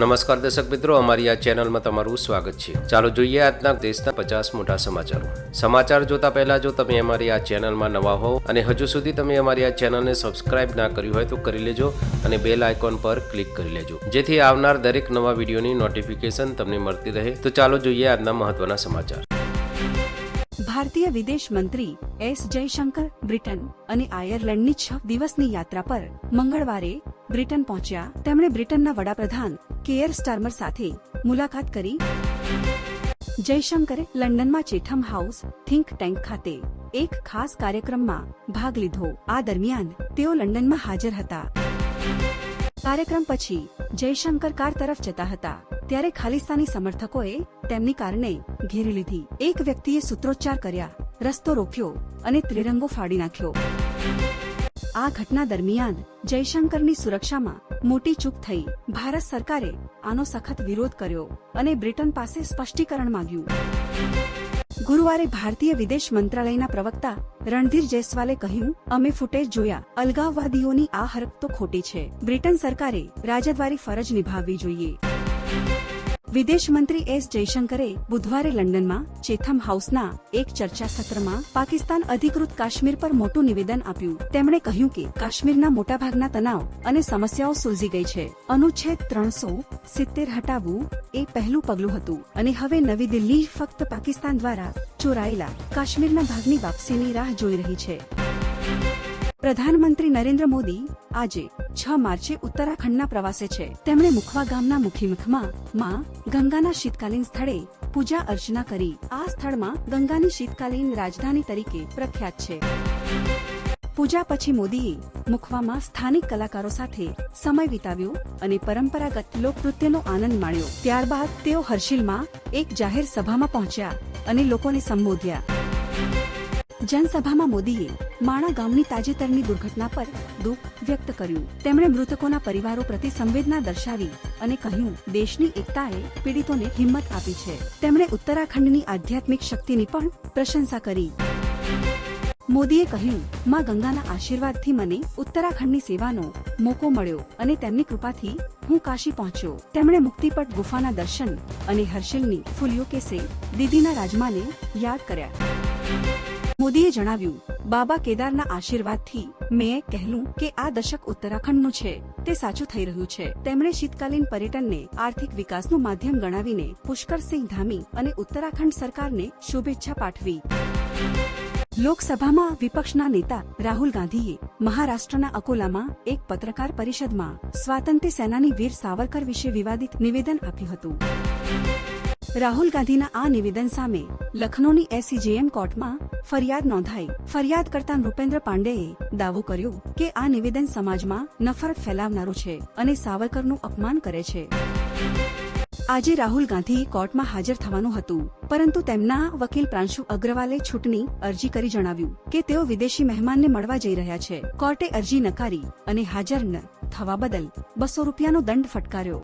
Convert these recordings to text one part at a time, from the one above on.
નમસ્કાર દર્શક મિત્રો, અમારી આ ચેનલમાં તમારું સ્વાગત છે. ચાલો જોઈએ આજના દેશના પચાસ મોટા સમાચારો. સમાચાર જોતા પહેલા જો તમે અમારી આ ચેનલમાં નવા હો અને હજુ સુધી તમે અમારી આ ચેનલને સબસ્ક્રાઇબ ના કર્યું હોય તો કરી લેજો અને બેલ આઇકોન પર ક્લિક કરી લેજો. જેથી આવનાર દરેક નવા વિડીયોની નોટિફિકેશન તમને મળતી રહે. તો ચાલો જોઈએ આજના મહત્વના સમાચાર. ભારતીય વિદેશ મંત્રી એસ જયશંકર બ્રિટન અને આયર્લેન્ડની છ દિવસની યાત્રા પર મંગળવારે બ્રિટન પહોંચ્યા. તેમણે બ્રિટનના વડાપ્રધાન કેયર સ્ટાર્મર સાથે મુલાકાત કરી જયશંકરે લંડનમાં ચેઠમ હાઉસ થિંક ટેન્ક ખાતે એક ખાસ કાર્યક્રમમાં ભાગ લીધો. આ દરમિયાન તેઓ લંડનમાં હાજર હતા. કાર્યક્રમ પછી જયશંકર કાર તરફ જતા હતા. ત્યારે ખાલિસ્તાની સમર્થકોએ તેમની કારને ઘેરી લીધી. એક વ્યક્તિએ સૂત્રોચ્ચાર કર્યા, રસ્તો રોક્યો અને ત્રિરંગો ફાડી નાખ્યો. આ ઘટના દરમિયાન જયશંકરની સુરક્ષામાં મોટી ચૂક થઈ. ભારત સરકારે આનો સખત વિરોધ કર્યો અને બ્રિટન પાસે સ્પષ્ટીકરણ માંગ્યું. ગુરુવારે ભારતીય વિદેશ મંત્રાલયના પ્રવક્તા રણધીર જયસ્વાલે કહ્યું, અમે ફૂટેજ જોયા. અલગાવવાદીઓની આ હરકત તો ખોટી છે. બ્રિટન સરકારે રાજદ્વારી ફરજ નિભાવવી જોઈએ. વિદેશ મંત્રી એસ જયશંકરે બુધવારે લંડનમાં ચેથમ હાઉસના એક ચર્ચા સત્રમાં પાકિસ્તાન અધિકૃત કાશ્મીર પર મોટું નિવેદન આપ્યું. તેમણે કહ્યું કે કાશ્મીરના મોટાભાગના તણાવ અને સમસ્યાઓ સુલઝી ગઈ છે. અનુચ્છેદ ત્રણસો સિત્તેર હટાવવું એ પહેલું પગલું હતું અને હવે નવી દિલ્હી ફક્ત પાકિસ્તાન દ્વારા ચોરાયેલા કાશ્મીરના ભાગની વાપસીની રાહ જોઈ રહી છે. પ્રધાનમંત્રી નરેન્દ્ર મોદી આજે છ માર્ચે ઉત્તરાખંડના પ્રવાસે છે. તેમણે મુખવા ગામના મુખીમુખમાં માં ગંગાના શીતકાલીન સ્થળે પૂજા અર્ચના કરી. આ સ્થળમાં ગંગાની શીતકાલીન રાજધાની તરીકે પ્રખ્યાત છે. પૂજા પછી મોદીએ મુખવામાં સ્થાનિક કલાકારો સાથે સમય વિતાવ્યો અને પરંપરાગત લોકનૃત્યનો આનંદ માણ્યો. ત્યારબાદ તેઓ હર્ષિલમાં એક જાહેર સભામાં પહોંચ્યા અને લોકોને સંબોધ્યા. જનસભામાં મોદીએ માણા ગામની તાજેતરની દુર્ઘટના પર દુઃખ વ્યક્ત કર્યું. તેમણે મૃતકોના પરિવારો પ્રતિ સંવેદના દર્શાવી અને કહ્યું, દેશની એકતાએ પીડિતોને હિંમત આપી છે. તેમણે ઉત્તરાખંડની આધ્યાત્મિક શક્તિની પણ પ્રશંસા કરી. મોદીએ કહ્યું, માં ગંગાના આશીર્વાદથી મને ઉત્તરાખંડની સેવાનો મોકો મળ્યો અને તેમની કૃપાથી હું કાશી પહોંચ્યો. તેમણે મુક્તિપટ ગુફાના દર્શન અને હર્ષિલની ફૂલિયો કેસે દીદીના રાજમાને યાદ કર્યા. મોદીએ જણાવ્યું, બાબા કેદારના આશીર્વાદથી મેં કહેલું કે આ દશક ઉત્તરાખંડનું છે, તે સાચું થઈ રહ્યું છે. તેમણે શીતકાલીન પર્યટનને આર્થિક વિકાસનું માધ્યમ ગણાવીને પુષ્કરસિંહ ધામી અને ઉત્તરાખંડ સરકારને શુભેચ્છા પાઠવી. લોકસભામાં વિપક્ષના નેતા રાહુલ ગાંધીએ મહારાષ્ટ્રના અકોલામાં એક પત્રકાર પરિષદમાં સ્વાતંત્ર્ય સેનાની વીર સાવરકર વિશે વિવાદિત નિવેદન આપ્યું હતું. રાહુલ ગાંધીના આ નિવેદન સામે લખનૌની એસસીજેએમ કોર્ટમાં ફરિયાદ નોંધાઈ. ફરિયાદ કરતા નૃપેન્દ્ર પાંડેએ દાવો કર્યો કે આ નિવેદન સમાજમાં નફરત ફેલાવનારું છે અને સાવરકરનું અપમાન કરે છે. આજે રાહુલ ગાંધી કોર્ટમાં હાજર થવાનું હતું, પરંતુ તેમના વકીલ પ્રાંશુ અગ્રવાલે છૂટની અરજી કરી જણાવ્યું કે તેઓ વિદેશી મહેમાનને મળવા જઈ રહ્યા છે. કોર્ટે અરજી નકારી અને હાજર ન થવા બદલ બસો રૂપિયાનો દંડ ફટકાર્યો.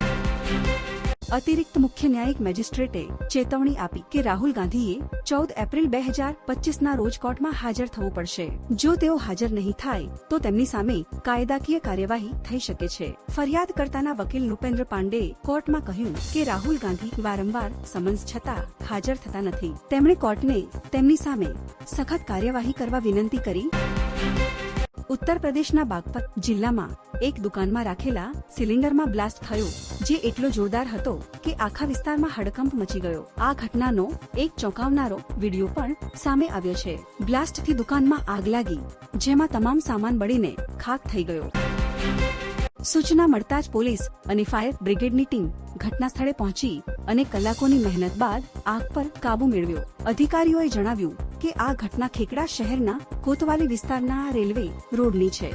અતિરિક્ત મુખ્ય ન્યાયિક મેજિસ્ટ્રેટે ચેતવણી આપી કે રાહુલ ગાંધીએ ચૌદ એપ્રિલ બે હજાર પચીસના રોજ કોર્ટમાં હાજર થવું પડશે. જો તેઓ હાજર નહીં થાય, તો તેમની સામે કાયદાકીય કાર્યવાહી થઈ શકે છે. ફરિયાદ કરતાના વકીલ નૃપેન્દ્ર પાંડે કોર્ટમાં કહ્યું કે રાહુલ ગાંધી વારંવાર સમન્સ છતાં હાજર થતા નથી. તેમણે કોર્ટને તેમની સામે સખત કાર્યવાહી કરવા વિનંતી કરી. ઉત્તર પ્રદેશના બાગપત જિલ્લામાં એક દુકાનમાં રાખેલા સિલિન્ડરમાં બ્લાસ્ટ થયો, જે એટલો જોરદાર હતો કે આખા વિસ્તારમાં હડકંપ મચી ગયો. આ ઘટનાનો એક ચોંકાવનારો વીડિયો પણ સામે આવ્યો છે. બ્લાસ્ટથી દુકાનમાં આગ લાગી, જેમાં તમામ સામાન બળીને ખાક થઈ ગયો. સૂચના મળતા જ પોલીસ અને ફાયર બ્રિગેડની ટીમ ઘટના સ્થળે પહોંચી અને કલાકોની મહેનત બાદ આગ પર કાબુ મેળવ્યો. અધિકારીઓએ જણાવ્યું કે આ ઘટના ખેકડા શહેરના કોતવાલી વિસ્તારના રેલવે રોડની છે.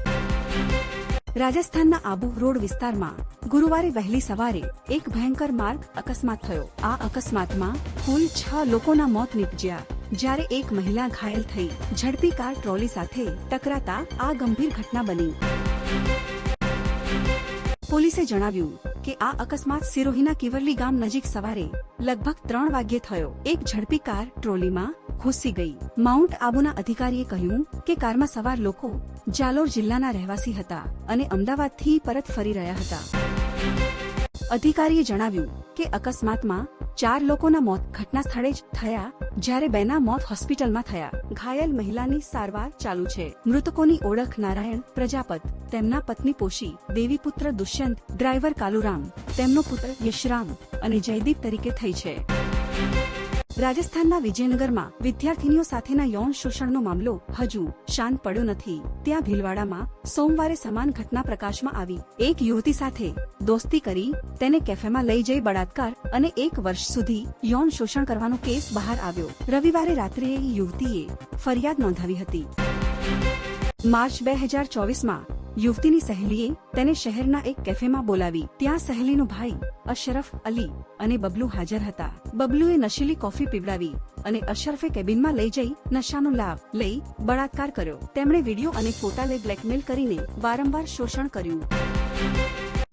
રાજસ્થાનના આબુ રોડ વિસ્તારમાં ગુરુવારે વહેલી સવારે એક ભયંકર માર્ગ અકસ્માત થયો. આ અકસ્માતમાં કુલ છ લોકોના મોત નીપજ્યા. જ્યારે એક મહિલા ઘાયલ થઈ. ઝડપી કાર ટ્રોલી સાથે ટકરાતા આ ગંભીર ઘટના બની. પોલીસે જણાવ્યું કે આ અકસ્માત સિરોહીના કિવરલી ગામ નજીક સવારે લગભગ ત્રણ વાગ્યે થયો. એક ઝડપી કાર ટ્રોલીમાં ઘૂસી ગઈ. માઉન્ટ આબુના અધિકારીએ કહ્યું કે કારમાં સવાર લોકો જાલોર જિલ્લાના રહેવાસી હતા અને અમદાવાદથી પરત ફરી રહ્યા હતા. અધિકારીએ જણાવ્યું કે અકસ્માતમાં ચાર લોકોના મોત ઘટના સ્થળે જ થયા જ્યારે બેના મોત હોસ્પિટલમાં થયા. ઘાયલ મહિલાની સારવાર ચાલુ છે. મૃતકોની ઓળખ નારાયણ પ્રજાપત, તેમના પત્ની પોશી, દેવીપુત્ર દુષ્યંત, ડ્રાઈવર કાલુરામ, તેમનો પુત્ર યશરામ અને જયદીપ તરીકે થઈ છે. રાજસ્થાનના વિજયનગરમાં વિદ્યાર્થીનીઓ સાથેના યૌન શોષણનો મામલો હજુ શાંત પડ્યો નથી. ત્યાં ભીલવાડામાં સોમવારે સમાન ઘટના પ્રકાશમાં આવી. એક યુવતી સાથે દોસ્તી કરી, તેને કેફેમાં લઈ જઈ બળાત્કાર અને એક વર્ષ સુધી યૌન શોષણ કરવાનો કેસ બહાર આવ્યો. રવિવારે રાત્રે યુવતીએ ફરિયાદ નોંધાવી હતી. માર્ચ બે હજાર ચોવીસમાં યુવતીની સહેલીએ તેને શહેરના એક કેફેમાં બોલાવી. ત્યાં સહેલીનો ભાઈ અશરફ અલી અને બબલુ હાજર હતા. બબલુએ નશીલી કોફી પીવડાવી અને અશરફે કેબિનમાં લઈ જઈ નશાનો લાભ લઈ બળાત્કાર કર્યો. તેમણે વીડિયો અને ફોટા લઈ બ્લેકમેલ કરીને વારંવાર શોષણ કર્યું.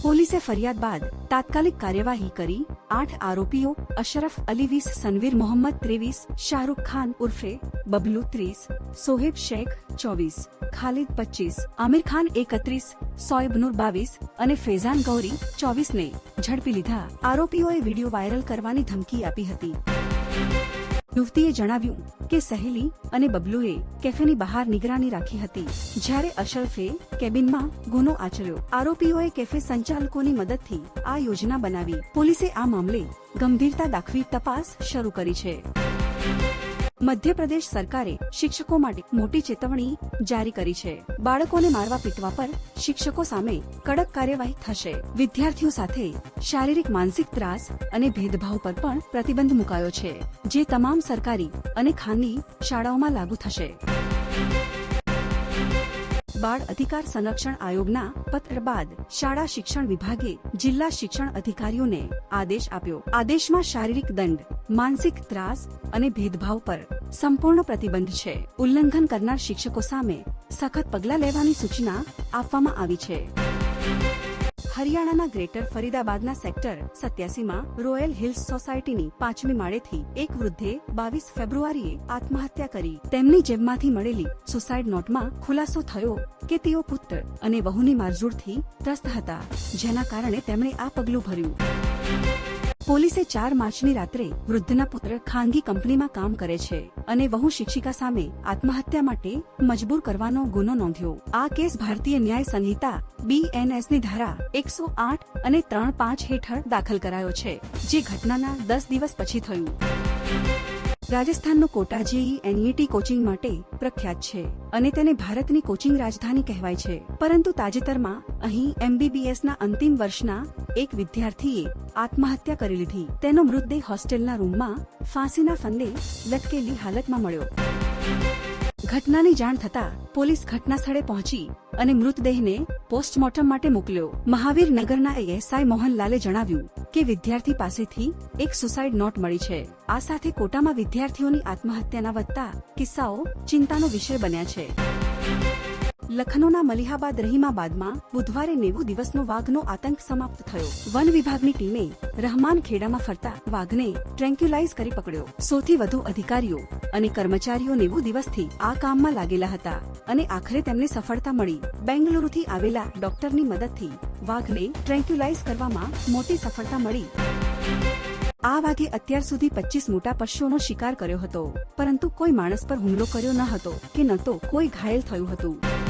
પોલીસે ફરિયાદ બાદ તાત્કાલિક કાર્યવાહી કરી, આઠ આરોપીઓ, અશરફ અલી વીસ, સનવીર મોહમ્મદ ત્રેવીસ, શાહરૂખ ખાન ઉર્ફે બબલુ ત્રીસ, સોહેબ શેખ ચોવીસ, ખાલિદ પચીસ આમિર ખાન એકત્રીસ, સોએબ નૂર બાવીસ અને ફેઝાન ગૌરી ચોવીસને ઝડપી લીધા. આરોપીઓએ વીડિયો વાયરલ કરવાની ધમકી આપી હતી. યુવતીએ જણાવ્યું કે સહેલી અને બબલુએ કેફેની બહાર નિગરાની રાખી હતી. જ્યારે અશરફે કેબિનમાં ગુનો આચર્યો. આરોપીઓએ કેફે સંચાલકોની મદદથી આ યોજના બનાવી. પોલીસે આ મામલે ગંભીરતા દાખવી તપાસ શરૂ કરી છે. મધ્યપ્રદેશ સરકારે શિક્ષકો માટે મોટી ચેતવણી જારી કરી છે. બાળકોને મારવા પીટવા પર શિક્ષકો સામે કડક કાર્યવાહી થશે. વિદ્યાર્થીઓ સાથે શારીરિક માનસિક ત્રાસ અને ભેદભાવ પર પણ પ્રતિબંધ મુકાયો છે, જે તમામ સરકારી અને ખાનગી શાળાઓમાં લાગુ થશે. બાળ અધિકાર સંરક્ષણ આયોગના પત્ર બાદ શાળા શિક્ષણ વિભાગે જિલ્લા શિક્ષણ અધિકારીઓને આદેશ આપ્યો. આદેશમાં શારીરિક દંડ, માનસિક ત્રાસ અને ભેદભાવ પર સંપૂર્ણ પ્રતિબંધ છે. ઉલ્લંઘન કરનાર શિક્ષકો સામે સખત પગલાં લેવાની સૂચના આપવામાં આવી છે. હરિયાણાના ગ્રેટર ફરીદાબાદના સેક્ટર સત્યાસીમાં રોયલ હિલ્સ સોસાયટીની પાંચમી માળેથી એક વૃદ્ધે બાવીસ ફેબ્રુઆરીએ આત્મહત્યા કરી. તેમની જેબમાંથી મળેલી સુસાઇડ નોટમાં ખુલાસો થયો કે તેઓ પુત્ર અને વહુની મારઝૂડથી ત્રસ્ત હતા, જેના કારણે તેમણે આ પગલું ભર્યું. પોલીસે ચાર માર્ચની રાત્રે વૃદ્ધના પુત્ર ખાનગી કંપનીમાં કામ કરે છે અને વહુ શિક્ષિકા સામે આત્મહત્યા માટે મજબૂર કરવાનો ગુનો નોંધ્યો. આ કેસ ભારતીય ન્યાય સંહિતા બીએનએસની ધારા એકસો આઠ અને ત્રણ પાંચ હેઠળ દાખલ કરાયો છે, જે ઘટનાના દસ દિવસ પછી થયું. રાજસ્થાનનો કોટા જેઈ એનઈટી કોચિંગ માટે પ્રખ્યાત છે અને તેને ભારતની કોચિંગ રાજધાની કહેવાય છે. પરંતુ તાજેતરમાં અહીં એમબીબીએસના અંતિમ વર્ષના એક વિદ્યાર્થીએ આત્મહત્યા કરી લીધી. તેનો મૃતદેહ હોસ્ટેલના રૂમમાં ફાંસીના ફંદે લટકેલી હાલતમાં મળ્યો. ઘટનાની જાણ થતા પોલીસ ઘટના સ્થળે પહોંચી અને મૃતદેહને પોસ્ટમોર્ટમ માટે મોકલ્યો. મહાવીર નગરના એએસઆઈ મોહનલાલે જણાવ્યું કે વિદ્યાર્થી પાસેથી એક સુસાઇડ નોટ મળી છે. આ સાથે કોટામાં વિદ્યાર્થીઓની આત્મહત્યાના વધતા કિસ્સાઓ ચિંતાનો વિષય બન્યા છે. લખનૌના મલિહાબાદ રહીમાબાદમાં બુધવારે નેવું દિવસનો વાઘનો આતંક સમાપ્ત થયો. વન વિભાગની ટીમે રહમાન ખેડામાં ફરતા વાઘને ટ્રેન્ક્યુલાઇઝ કરી પકડ્યો. સૌથી વધુ અધિકારીઓ અને કર્મચારીઓ નેવું દિવસથી આ કામમાં લાગેલા હતા અને આખરે તેમને સફળતા મળી. બેંગલુરુથી આવેલા ડોક્ટરની મદદથી વાઘને ટ્રેન્ક્યુલાઇઝ કરવામાં મોટી સફળતા મળી. આ વાઘે અત્યાર સુધી પચીસ મોટા પશુઓનો શિકાર કર્યો હતો, પરંતુ કોઈ માણસ પર હુમલો કર્યો ન હતો કે ન તો કોઈ ઘાયલ થયું હતું.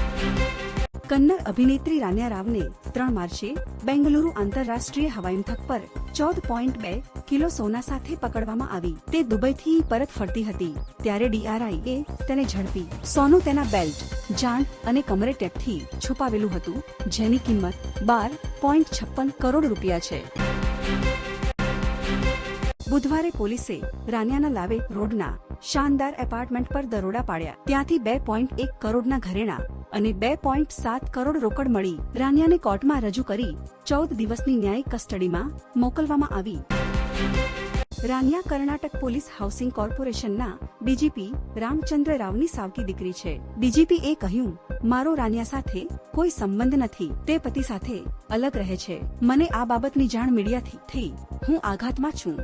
કન્નડ અભિનેત્રી રાન્યા રાવને ત્રણ માર્ચે બેંગલુરુ આંતરરાષ્ટ્રીય હવાઈમથક પર ચૌદ પોઈન્ટ બે કિલો સોના સાથે પકડવામાં આવી. તે દુબઈથી પરત ફરતી હતી. ત્યારે ડીઆરઆઈએ તેને ઝડપી. સોનું તેના બેલ્ટ જાંડ અને કમરે ટેપથી છુપાવેલું હતું, જેની કિંમત બાર પોઈન્ટ છપ્પન કરોડ રૂપિયા છે. બુધવારે પોલીસે રાનિયાના લાવે રોડના શાનદાર એપાર્ટમેન્ટ પર દરોડા પાડ્યા. ત્યાંથી બે પોઈન્ટ એક કરોડના ઘરેણા અને બે પોઈન્ટ સાત કરોડ રોકડ મળી રાનિયાને કોર્ટમાં રજૂ કરી ચૌદ દિવસની ન્યાયિક કસ્ટડીમાં મોકલવામાં આવી. રાનિયા કર્ણાટક પોલીસ હાઉસિંગ કોર્પોરેશનના ડીજીપી રામચંદ્ર રાવની સાવકી દીકરી છે. ડીજીપી એ કહ્યું, મારો રાનિયા સાથે કોઈ સંબંધ નથી. તે પતિ સાથે અલગ રહે છે. મને આ બાબતની જાણ મીડિયાથી થઈ. હું આઘાતમાં છું.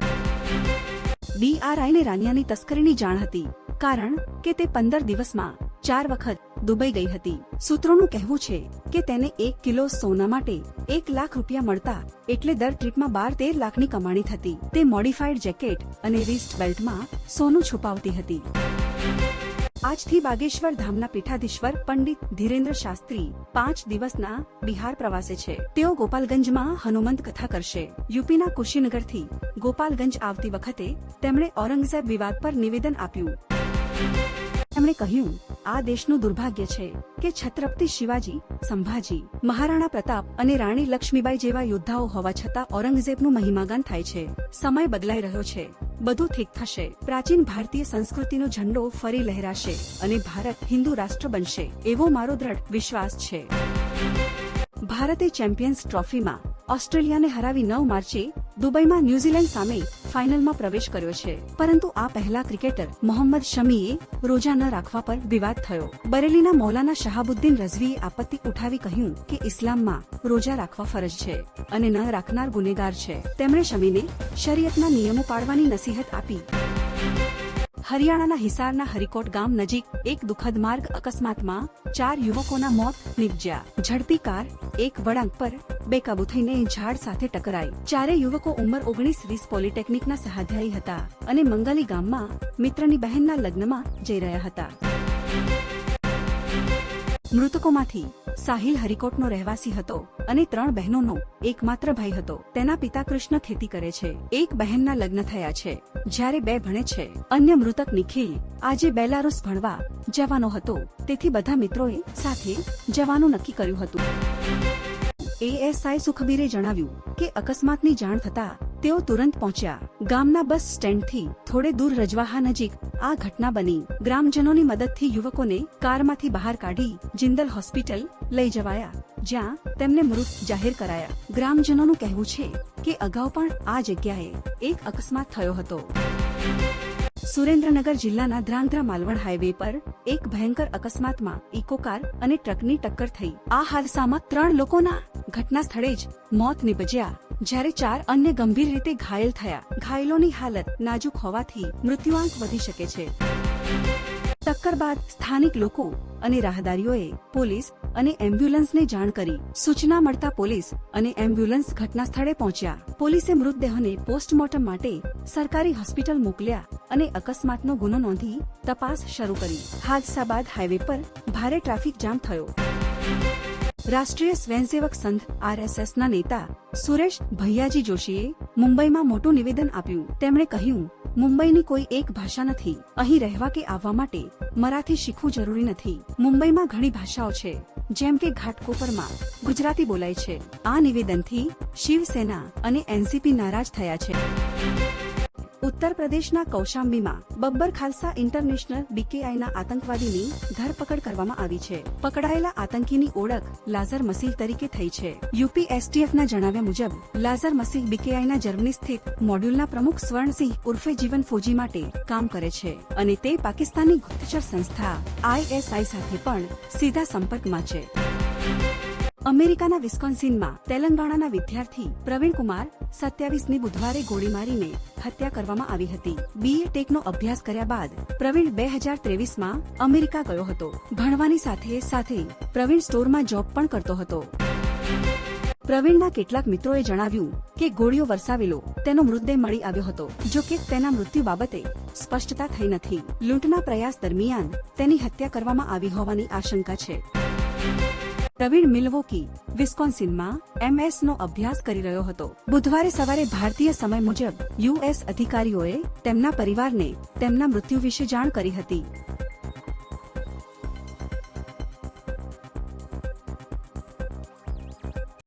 ડીઆરઆઈને રાનિયાની તસ્કરીની જાણ હતી, કારણ કે તે પંદર દિવસમાં ચાર વખત દુબઈ ગઈ હતી. સૂત્રોનું કહેવું છે કે તેને એક કિલો સોના માટે એક લાખ રૂપિયા મળતા એટલે દર ટ્રીપમાં બાર તેર લાખની કમાણી થતી. તે મોડિફાઈડ જેકેટ અને રિસ્ટ બેલ્ટમાં સોનું છુપાવતી હતી. આજથી બાગેશ્વર ધામના પીઠાધીશ્વર પંડિત ધીરેન્દ્ર શાસ્ત્રી પાંચ દિવસના બિહાર પ્રવાસે છે. તેઓ ગોપાલગંજમાં હનુમંત કથા કરશે. યુપીના કુશીનગરથી ગોપાલગંજ આવતી વખતે તેમણે ઔરંગઝેબ વિવાદ પર નિવેદન આપ્યું. તેમણે કહ્યું, આ દેશનું દુર્ભાગ્ય છે કે છત્રપતિ શિવાજી, સંભાજી, મહારાણા પ્રતાપ અને રાણી લક્ષ્મીબાઈ જેવા યોદ્ધાઓ હોવા છતાં ઔરંગઝેબનું મહિમાગાન થાય છે. સમય બદલાઈ રહ્યો છે. બધું ઠીક થશે. પ્રાચીન ભારતીય સંસ્કૃતિનો ઝંડો ફરી લહેરાશે અને ભારત હિન્દુ રાષ્ટ્ર બનશે એવો મારો દ્રઢ વિશ્વાસ છે. ભારતે ચેમ્પિયન્સ ટ્રોફીમાં ઓસ્ટ્રેલિયાને હરાવી નવ માર્ચે દુબઈમાં ન્યુઝીલેન્ડ સામે ફાઇનલમાં પ્રવેશ કર્યો છે. પરંતુ આ પહેલા ક્રિકેટર મોહમ્મદ શમીએ રોજા ન રાખવા પર વિવાદ થયો. બરેલીના મૌલાના શહાબુદ્દીન રઝવીએ આપત્તિ ઉઠાવી કહ્યું કે ઇસ્લામમાં રોજા રાખવા ફરજ છે અને ન રાખનાર ગુનેગાર છે. તેમણે શમીને શરીયતના નિયમો પાળવાની નસીહત આપી. હરિયાણાના હિસારના હરિકોટ ગામ નજીક એક દુઃખદ માર્ગ અકસ્માતમાં ચાર યુવકોના મોત નિપજ્યા. ઝડપી કાર, એક વળાંક પર બેકાબુ થઈને ઝાડ સાથે ટકરાઈ. ચારે યુવકો ઉંમર ઓગણીસ વીસ પોલિટેકનિકના સહાધ્યાયી હતા અને મંગલી ગામમાં મિત્રની બહેનના લગ્નમાં જઈ રહ્યા હતા. મૃતકોમાંથી સાહિલ હરિકોટનો રહેવાસી હતો અને ત્રણ બહેનોનો એકમાત્ર ભાઈ હતો. તેના પિતા કૃષ્ણ ખેતી કરે છે. એક બહેનના લગ્ન થયા છે. જ્યારે બે ભણે છે. અન્ય મૃતક નિખિલ આજે બેલારુસ ભણવા જવાનો હતો. તેથી બધા મિત્રોએ સાથે જવાનું નક્કી કર્યું હતું. એએસઆઈ સુખબીરે જણાવ્યું કે અકસ્માતની જાણ થતા તેઓ તુરંત પહોંચ્યા. ગામના બસ સ્ટેન્ડથી થોડે દૂર રજવાહા નજીક આ ઘટના બની. ગ્રામજનોની મદદથી યુવકોને કારમાંથી બહાર કાઢી જિંદલ હોસ્પિટલ લઈ જવાયા, જ્યાં તેમને મૃત જાહેર કરાયા. ગ્રામજનોનું કહેવું છે કે અગાઉ પણ આ જગ્યાએ એક અકસ્માત થયો હતો. સુરેન્દ્રનગર જિલ્લાના ધ્રાંગધ્રા માલવણ હાઈવે પર એક ભયંકર અકસ્માતમાં ઇકો કાર અને ટ્રકની ટક્કર થઈ. આ હાદસામાં ત્રણ લોકોના ઘટના સ્થળે જ મોત નિપજ્યા. જ્યારે ચાર અન્ય ગંભીર રીતે ઘાયલ થયા. ઘાયલોની હાલત નાજુક હોવાથી મૃત્યુઆંક વધી શકે છે. ટક્કર બાદ સ્થાનિક લોકો અને રાહદારીઓએ પોલીસ અને એમ્બ્યુલન્સને જાણ કરી. સૂચના મળતા પોલીસ અને એમ્બ્યુલન્સ ઘટના સ્થળે પહોંચ્યા. પોલીસે મૃતદેહને પોસ્ટમોર્ટમ માટે સરકારી હોસ્પિટલ મોકલ્યા અને અકસ્માતનો ગુનો નોંધી તપાસ શરૂ કરી. હાદસા બાદ હાઈવે પર ભારે ટ્રાફિક જામ થયો. રાષ્ટ્રીય સ્વયંસેવક સંઘ, આરએસએસના નેતા સુરેશ ભૈયાજી જોશીએ મુંબઈમાં મોટું નિવેદન આપ્યું. તેમણે કહ્યું, મુંબઈની કોઈ એક ભાષા નથી. અહીં રહેવા કે આવવા માટે મરાઠી શીખવું જરૂરી નથી. મુંબઈમાં ઘણી ભાષાઓ છે, જેમ કે ઘાટકોપરમાં ગુજરાતી બોલાય છે. આ નિવેદનથી શિવસેના અને એનસીપી નારાજ થયા છે. ઉત્તર પ્રદેશના કૌશાંબીમાં બબ્બર ખાલસા ઇન્ટરનેશનલ બીકેઆઈના આતંકવાદીની ધરપકડ કરવામાં આવી છે. પકડાયેલા આતંકીની ઓળખ લાઝર મસીહ તરીકે થઈ છે. યુપી એસટીએફના જણાવ્યા મુજબ, લાઝર મસીહ બીકેઆઈના જર્મની સ્થિત મોડ્યુલના પ્રમુખ સ્વર્ણસિંહ ઉર્ફે જીવન ફોજી માટે કામ કરે છે અને તે પાકિસ્તાની ગુપ્તચર સંસ્થા આઈએસઆઈ સાથે પણ સીધા સંપર્કમાં છે. અમેરિકાના વિસ્કોન્સિનમાં તેલંગાણાના વિદ્યાર્થી પ્રવીણ કુમાર સત્યાવીસમી બુધવારે ગોળી મારીને હત્યા કરવામાં આવી હતી. બીએ ટેકનો અભ્યાસ કર્યા બાદ પ્રવીણ બે હજાર ત્રેવીસમાં અમેરિકા ગયો હતો. ભણવાની સાથે સાથે પ્રવીણ સ્ટોરમાં જોબ પણ કરતો હતો. પ્રવીણના કેટલાક મિત્રોએ જણાવ્યું કે ગોળીઓ વરસાવેલો, તેનો મૃતદેહ મળી આવ્યો હતો, જો કે તેના મૃત્યુ બાબતે સ્પષ્ટતા થઈ નથી. લૂંટના પ્રયાસ દરમિયાન તેની હત્યા કરવામાં આવી હોવાની આશંકા છે. પ્રવીણ મિલવોકી વિસ્કોન્સિનમાં એમએસ નો અભ્યાસ કરી રહ્યો હતો. બુધવારે સવારે ભારતીય સમય મુજબ યુએસ અધિકારીઓએ તેમના પરિવારને તેમના મૃત્યુ વિશે જાણ કરી હતી.